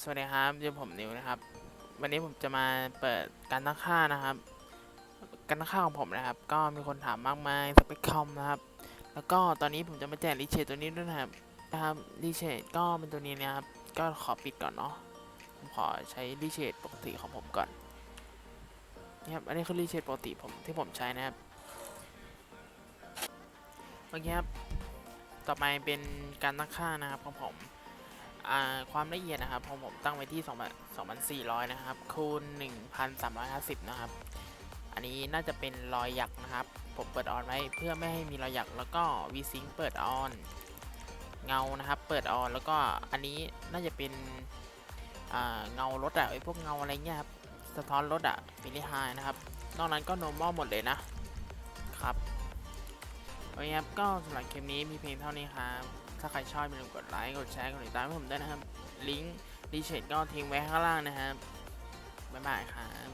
สวัสดีครับเดี๋ยวผมนิวนะครับ วันนี้ผมจะมาเปิดการตั้งค่านะครับ การตั้งค่าของผมนะครับ ก็มีคนถามมากมายสเปคคอมนะครับ แล้วก็ตอนนี้ผมจะมาแจกรีเชดตัวนี้ด้วยนะครับนะครับรีเชดก็เป็นตัวนี้นะครับ ก็ขอปิดก่อนเนาะผมขอใช้รีเชดปกติของผมก่อนนี่ครับอันนี้คือรีเชดปกติผมที่ผมใช้นะครับโอเคครับต่อไปเป็นการตั้งค่านะครับของผม ความละเอียดนะครับของผมตั้งไว้ที่2 2400 นะครับ คูณ 1,350 นะครับ อันนี้น่าจะเป็นรอยหยักนะครับ ผมเปิดออนไว้เพื่อไม่ให้มีรอยหยักแล้วก็ VSync เปิดออน เงานะครับ เปิดออนแล้วก็อันนี้น่าจะเป็นอ่าเงารถอะไอพวกเงาอะไรเงี้ยครับ สะท้อนรถอะมิลิไฮนะครับ นอกนั้นก็ normal หมดเลยนะครับ โอเคครับก็สำหรับคลิปนี้มีเพียงเท่านี้ครับ ถ้าใครชอบอย่าลืมกดไลค์ กดแชร์ กดติดตามผมด้วยนะครับ ลิงก์ดีเชดก็ทิ้งไว้ข้างล่างนะครับ บ๊ายบายครับ